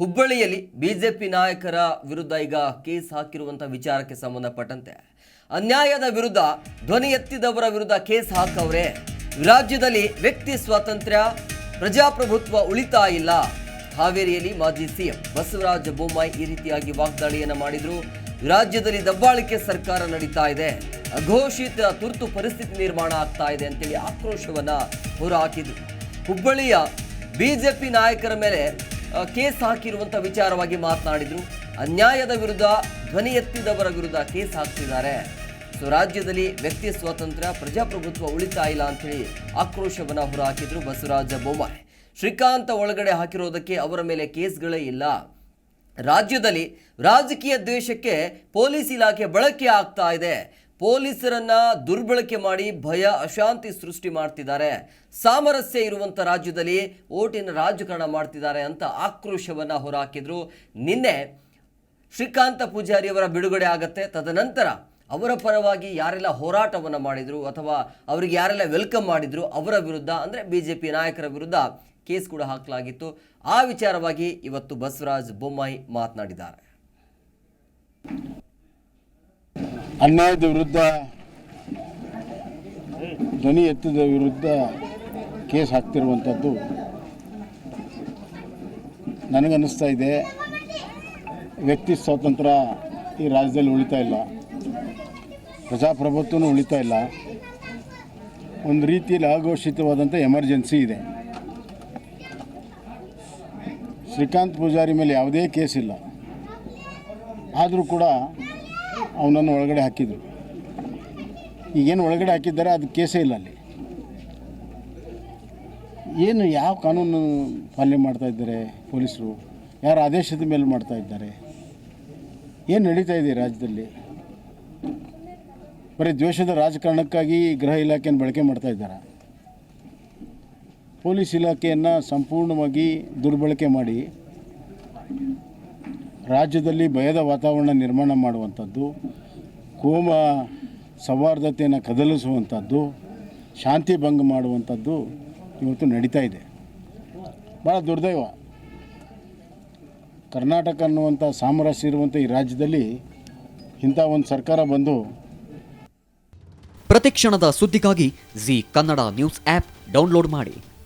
ಹುಬ್ಬಳ್ಳಿಯಲ್ಲಿ ಬಿಜೆಪಿ ನಾಯಕರ ವಿರುದ್ಧ ಈಗ ಕೇಸ್ ಹಾಕಿರುವಂಥ ವಿಚಾರಕ್ಕೆ ಸಂಬಂಧಪಟ್ಟಂತೆ. ಅನ್ಯಾಯದ ವಿರುದ್ಧ ಧ್ವನಿ ಎತ್ತಿದವರ ವಿರುದ್ಧ ಕೇಸ್ ಹಾಕವ್ರೆ. ರಾಜ್ಯದಲ್ಲಿ ವ್ಯಕ್ತಿ ಸ್ವಾತಂತ್ರ್ಯ, ಪ್ರಜಾಪ್ರಭುತ್ವ ಉಳಿತಾ ಇಲ್ಲ. ಹಾವೇರಿಯಲ್ಲಿ ಮಾಜಿ ಸಿಎಂ ಬಸವರಾಜ ಬೊಮ್ಮಾಯಿ ಈ ರೀತಿಯಾಗಿ ವಾಗ್ದಾಳಿಯನ್ನು ಮಾಡಿದ್ರು. ರಾಜ್ಯದಲ್ಲಿ ದಬ್ಬಾಳಿಕೆ ಸರ್ಕಾರ ನಡೀತಾ ಇದೆ. ಅಘೋಷಿತ ತುರ್ತು ಪರಿಸ್ಥಿತಿ ನಿರ್ಮಾಣ ಆಗ್ತಾ ಇದೆ ಅಂತೇಳಿ ಆಕ್ರೋಶವನ್ನ ಹೊರಹಾಕಿದ್ರು ಹುಬ್ಬಳ್ಳಿಯ ಬಿಜೆಪಿ ನಾಯಕರ ಮೇಲೆ ಕೇಸ್ ಹಾಕಿರುವಂಥ ವಿಚಾರವಾಗಿ ಮಾತನಾಡಿದರು. ಅನ್ಯಾಯದ ವಿರುದ್ಧ ಧ್ವನಿ ಎತ್ತಿದವರ ವಿರುದ್ಧ ಕೇಸ್ ಹಾಕ್ತಿದ್ದಾರೆ. ಸೊ, ರಾಜ್ಯದಲ್ಲಿ ವ್ಯಕ್ತಿ ಸ್ವಾತಂತ್ರ್ಯ, ಪ್ರಜಾಪ್ರಭುತ್ವ ಉಳಿತಾ ಇಲ್ಲ ಅಂತೇಳಿ ಆಕ್ರೋಶವನ್ನು ಹೊರಹಾಕಿದ್ರು ಬಸವರಾಜ ಬೊಮ್ಮಾಯಿ. ಶ್ರೀಕಾಂತ ಒಳಗಡೆ ಹಾಕಿರೋದಕ್ಕೆ ಅವರ ಮೇಲೆ ಕೇಸ್ಗಳೇ ಇಲ್ಲ. ರಾಜ್ಯದಲ್ಲಿ ರಾಜಕೀಯ ದ್ವೇಷಕ್ಕೆ ಪೊಲೀಸ್ ಇಲಾಖೆ ಬಳಕೆ ಆಗ್ತಾ ಇದೆ. ಪೊಲೀಸರನ್ನ ದುರ್ಬಳಕೆ ಮಾಡಿ ಭಯ, ಅಶಾಂತಿ ಸೃಷ್ಟಿ ಮಾಡ್ತಿದ್ದಾರೆ. ಸಾಮರಸ್ಯ ಇರುವಂತ ರಾಜ್ಯದಲ್ಲಿ ಓಟಿನ ರಾಜಕಾರಣ ಮಾಡ್ತಿದ್ದಾರೆ ಅಂತ ಆಕ್ರೋಶವನ್ನ ಹೊರಹಾಕಿದ್ರು. ನಿನ್ನೆ ಶ್ರೀಕಾಂತ ಪೂಜಾರಿ ಅವರ ಬಿಡುಗಡೆ ಆಗತ್ತೆ. ತದನಂತರ ಅವರ ಪರವಾಗಿ ಯಾರೆಲ್ಲ ಹೋರಾಟವನ್ನು ಮಾಡಿದ್ರು ಅಥವಾ ಅವರಿಗೆ ಯಾರೆಲ್ಲ ವೆಲ್ಕಮ್ ಮಾಡಿದ್ರು ಅವರ ವಿರುದ್ಧ, ಅಂದ್ರೆ ಬಿಜೆಪಿ ನಾಯಕರ ವಿರುದ್ಧ ಕೇಸ್ ಕೂಡ ಹಾಕಲಾಗಿತ್ತು. ಆ ವಿಚಾರವಾಗಿ ಇವತ್ತು ಬಸವರಾಜ್ ಬೊಮ್ಮಾಯಿ ಮಾತನಾಡಿದ್ದಾರೆ. ಅನ್ಯಾಯದ ವಿರುದ್ಧ ಧ್ವನಿ ಎತ್ತದ ವಿರುದ್ಧ ಕೇಸ್ ಹಾಕ್ತಿರುವಂಥದ್ದು. ನನಗನ್ನಿಸ್ತಾ ಇದೆ, ವ್ಯಕ್ತಿ ಸ್ವಾತಂತ್ರ್ಯ ಈ ರಾಜ್ಯದಲ್ಲಿ ಉಳಿತಾ ಇಲ್ಲ. ಪ್ರಜಾಪ್ರಭುತ್ವನೂ ಉಳಿತಾ ಇಲ್ಲ. ಒಂದು ರೀತಿಯಲ್ಲಿ ಅಘೋಷಿತವಾದಂಥ ಎಮರ್ಜೆನ್ಸಿ ಇದೆ. ಶ್ರೀಕಾಂತ್ ಪೂಜಾರಿ ಮೇಲೆ ಯಾವುದೇ ಕೇಸ್ ಇಲ್ಲ. ಆದರೂ ಕೂಡ ಅವನನ್ನು ಒಳಗಡೆ ಹಾಕಿದರು. ಈಗೇನು ಒಳಗಡೆ ಹಾಕಿದ್ದಾರೆ ಅದು ಕೇಸೇ ಇಲ್ಲ ಅಲ್ಲಿ. ಏನು ಯಾವ ಕಾನೂನು ಪಾಲನೆ ಮಾಡ್ತಾ ಇದ್ದಾರೆ ಪೊಲೀಸರು? ಯಾರ ಆದೇಶದ ಮೇಲೆ ಮಾಡ್ತಾ ಇದ್ದಾರೆ? ಏನು ನಡೀತಾ ಇದೆ ರಾಜ್ಯದಲ್ಲಿ? ಬರೀ ದ್ವೇಷದ ರಾಜಕಾರಣಕ್ಕಾಗಿ ಗೃಹ ಇಲಾಖೆಯನ್ನು ಬಳಕೆ ಮಾಡ್ತಾ ಇದ್ದಾರೆ? ಪೊಲೀಸ್ ಇಲಾಖೆಯನ್ನು ಸಂಪೂರ್ಣವಾಗಿ ದುರ್ಬಳಕೆ ಮಾಡಿ ರಾಜ್ಯದಲ್ಲಿ ಭಯದ ವಾತಾವರಣ ನಿರ್ಮಾಣ ಮಾಡುವಂಥದ್ದು, ಕೋಮ ಸೌಹಾರ್ದತೆಯನ್ನು ಕದಲಿಸುವಂಥದ್ದು, ಶಾಂತಿ ಭಂಗ ಮಾಡುವಂಥದ್ದು ಇವತ್ತು ನಡೀತಾ ಇದೆ. ಭಾಳ ದುರ್ದೈವ. ಕರ್ನಾಟಕ ಅನ್ನುವಂಥ ಸಾಮರಸ್ಯ ಇರುವಂಥ ಈ ರಾಜ್ಯದಲ್ಲಿ ಇಂಥ ಒಂದು ಸರ್ಕಾರ ಬಂದು ಪ್ರತಿಕ್ಷಣದ ಸುದ್ದಿಗಾಗಿ Zee Kannada news app download ಮಾಡಿ.